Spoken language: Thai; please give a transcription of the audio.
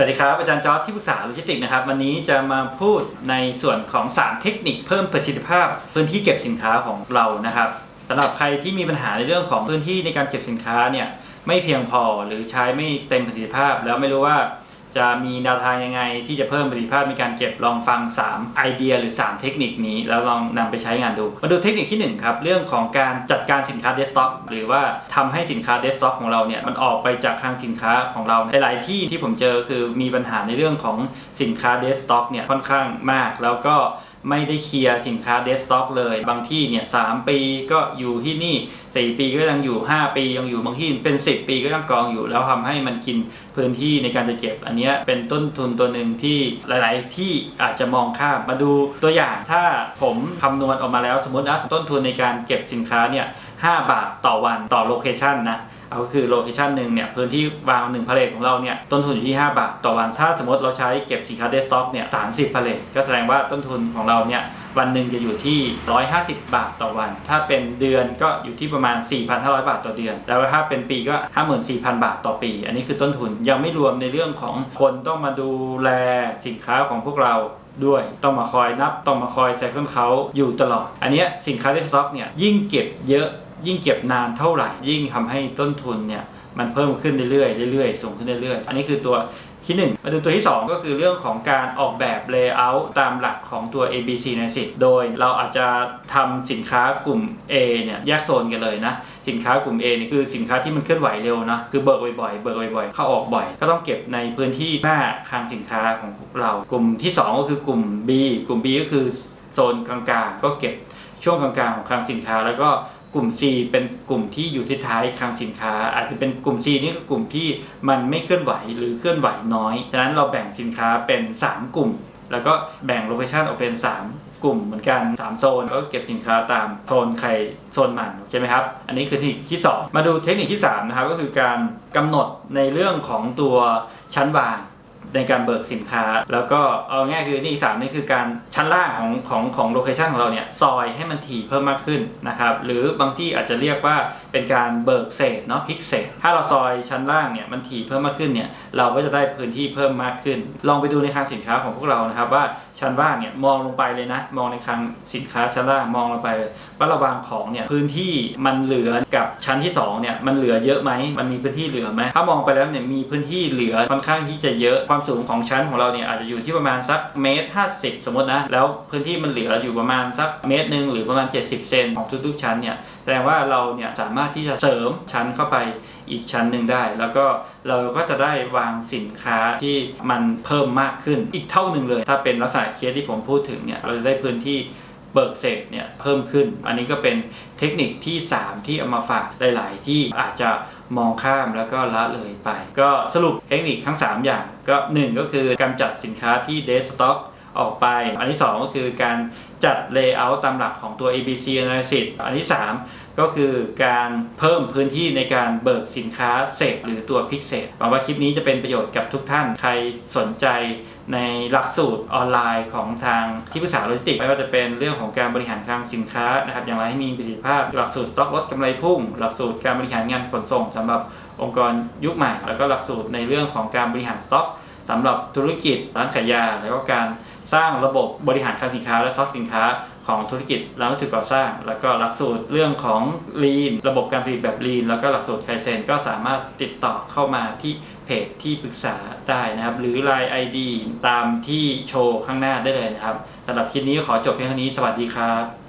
สวัสดีครับ อาจารย์จอร์จที่ปรึกษาโลจิสติกส์นะครับ วันนี้จะมาพูดในส่วนของ 3 เทคนิคเพิ่มประสิทธิภาพ พื้นที่เก็บสินค้าของเรานะครับสำหรับใครที่มีปัญหาในเรื่องของพื้นที่ในการเก็บสินค้าเนี่ยไม่เพียงพอหรือใช้ไม่เต็มประสิทธิภาพ แล้วไม่รู้ว่า จะมีแนวทางยังไง ที่จะเพิ่มประสิทธิภาพในการเก็บลองฟัง 3 ไอเดียหรือ 3 เทคนิคนี้ แล้วลองนำไปใช้งานดู มาดูเทคนิคที่ 1 ครับ เรื่องของการจัดการสินค้าเดสต็อกหรือว่าทำให้สินค้าเดสต็อกของเราเนี่ยมันออกไปจากคลังสินค้าของเราหลาย ๆ ที่ที่ผมเจอคือมีปัญหาในเรื่องของสินค้าเดสต็อกเนี่ยค่อนข้างมาก แล้วก็ไม่ได้เคลียร์สินค้าเดสต็อกเลย บางที่เนี่ยสามปีก็อยู่ที่นี่ 4 ปีก็ยังอยู่ 5 ปียังอยู่บางที่เป็น 10 ปีก็ยังกองอยู่ แล้วทำให้มันกินพื้นที่ในการจะเก็บ อันนี้เป็นต้นทุนตัวหนึ่งที่หลาย ๆ ที่อาจจะมองข้ามมาดูตัวอย่างถ้าผมคำนวณออกมาแล้วสมมตินะต้นทุนในการเก็บสินค้าเนี่ย5บาทต่อวันต่อโลเคชันนะ เอาคือโลเคชันหนึ่งเนี่ยพื้นที่วางหนึ่งพาเลทของเราเนี่ยต้นทุนอยู่ที่ 5 บาท ต่อวันถ้าสมมติเราใช้เก็บสินค้าเดสต็อกเนี่ย30พาเลทก็แสดงว่าต้นทุนของเราเนี่ยวันหนึ่งจะอยู่ที่ 150 บาทต่อวัน ถ้าเป็นเดือนก็อยู่ที่ประมาณ 4,500 บาทต่อเดือน แล้วถ้าเป็นปีก็ 54,000 บาทต่อปี อันนี้คือต้นทุนยังไม่รวมในเรื่องของคนต้องมาดูแลสินค้าของพวกเราด้วยต้องมาคอยนับ ต้องมาคอยใส่เครื่องเขาอยู่ตลอด อันนี้สินค้าในสต็อกเนี่ยยิ่งเก็บเยอะ ยิ่งเก็บนานเท่าไหร่ ยิ่งทำให้ต้นทุนเนี่ยมันเพิ่มขึ้นเรื่อยๆเรื่อยๆสูงขึ้นเรื่อยๆ อันนี้คือตัวที่ 1 มาดูตัวที่ 2 ก็คือเรื่องของการออกแบบ layout ตามหลักของตัว ABC ในสิโดยเราอาจจะทำสินค้ากลุ่ม A เนี่ยแยกโซนกันเลยนะ สินค้ากลุ่ม A นี่คือสินค้าที่มันเคลื่อนไหวเร็วนะคือเบิกบ่อยๆเบิกบ่อยๆ เข้าออกบ่อย ก็ต้องเก็บในพื้นที่หน้าคลังสินค้าของเรา กลุ่มที่ 2 ก็คือกลุ่ม B กลุ่ม B ก็คือโซนกลางๆ ก็เก็บช่วงกลางๆของคลังสินค้าแล้วก็ กลุ่ม C เป็นกลุ่มที่อยู่ที่ท้ายคลังสินค้า อาจจะเป็นกลุ่ม C นี่คือกลุ่มที่มันไม่เคลื่อนไหวหรือเคลื่อนไหวน้อยฉะนั้นเราแบ่งสินค้าเป็น 3 กลุ่ม แล้วก็แบ่งโลเคชันออกเป็น 3 กลุ่มเหมือนกัน 3 โซนแล้วก็เก็บสินค้าตามโซนใครโซนมันใช่ไหมครับ อันนี้คือเทคนิคที่ 2 มาดูเทคนิคที่ 3 นะครับก็คือการกำหนดในเรื่องของตัวชั้นวาง ในการเบิกสินค้า แล้วก็เอาง่ายคือนี่สามนี่คือการชั้นล่างของของของโลเคชันของเราเนี่ยซอยให้มันถี่เพิ่มมากขึ้นนะครับหรือบางที่อาจจะเรียกว่าเป็นการเบิกเศษเนาะพิกเศษ ถ้าเราซอยชั้นล่างเนี่ยมันถี่เพิ่มมากขึ้นเนี่ยเราก็จะได้พื้นที่เพิ่มมากขึ้น ลองไปดูในคลังสินค้าของพวกเรานะครับว่าชั้นว่างเนี่ยมองลงไปเลยนะ มองในคลังสินค้าชั้นล่างมองลงไปเลยว่าราวางของเนี่ยพื้นที่มันเหลือกับชั้นที่สองเนี่ยมันเหลือเยอะไหมมันมีพื้นที่เหลือไหมถ้ามองไปแล้วเนี่ยมีพื้นที่เหลือค่อนข้างที่จะเยอะความสูงของชั้นของเราเนี่ยอาจจะอยู่ที่ประมาณสักเมตรห้าสิบสมมตินะแล้วพื้นที่มันเหลืออยู่ประมาณสักเมตรหนึ่งหรือประมาณ 70 เซนของทุกๆชั้นเนี่ยแสดงว่าเราเนี่ยสามารถที่จะเสริมชั้นเข้าไปอีกชั้นหนึ่งได้ แล้วก็เราก็จะได้วางสินค้าที่มันเพิ่มมากขึ้นอีกเท่าหนึ่งเลย ถ้าเป็นลักษณะเคสที่ผมพูดถึงเนี่ยเราจะได้พื้นที่ เบิกเศษเนี่ยเพิ่มขึ้น อันนี้ก็เป็นเทคนิคที่ 3 ที่เอามาฝากหลาย ๆ ที่อาจจะมองข้ามแล้วก็ละเลยไป ก็สรุปเทคนิคทั้ง 3 อย่างก็ 1 ก็คือกำจัดสินค้าที่เดสต็อก ออกไป อันที่ 2 ก็คือการจัด Layout ตามหลักของตัว ABC Analysis อันที่ 3 ก็คือการเพิ่มพื้นที่ในการเบิกสินค้าเศษหรือตัวพิกเศษหวังว่าคลิปนี้จะเป็นประโยชน์กับทุกท่านใครสนใจในหลักสูตรออนไลน์ของทางที่ปรึกษาโลจิสติกส์ไม่ว่าจะเป็นเรื่องของการบริหารคลังสินค้านะครับอย่างไรให้มีประสิทธิภาพหลักสูตรสต็อกลดกำไรพุ่ง หลักสูตรการบริหารงานขนส่งสำหรับองค์กรยุคใหม่ แล้วก็หลักสูตรในเรื่องของการบริหารสต็อก สำหรับธุรกิจร้านขายยา แล้วก็การสร้างระบบบริหารคลังสินค้าและสต็อกสินค้าของธุรกิจร้านวัสดุก่อสร้าง แล้วก็หลักสูตรเรื่องของ Lean ระบบการผลิตแบบ Lean แล้วก็หลักสูตรไคเซนก็สามารถติดต่อเข้ามาที่เพจที่ปรึกษาได้นะครับ หรือ Line ID ตามที่โชว์ข้างหน้าได้เลยนะครับสำหรับคลิปนี้ขอจบเพียงเท่านี้สวัสดีครับ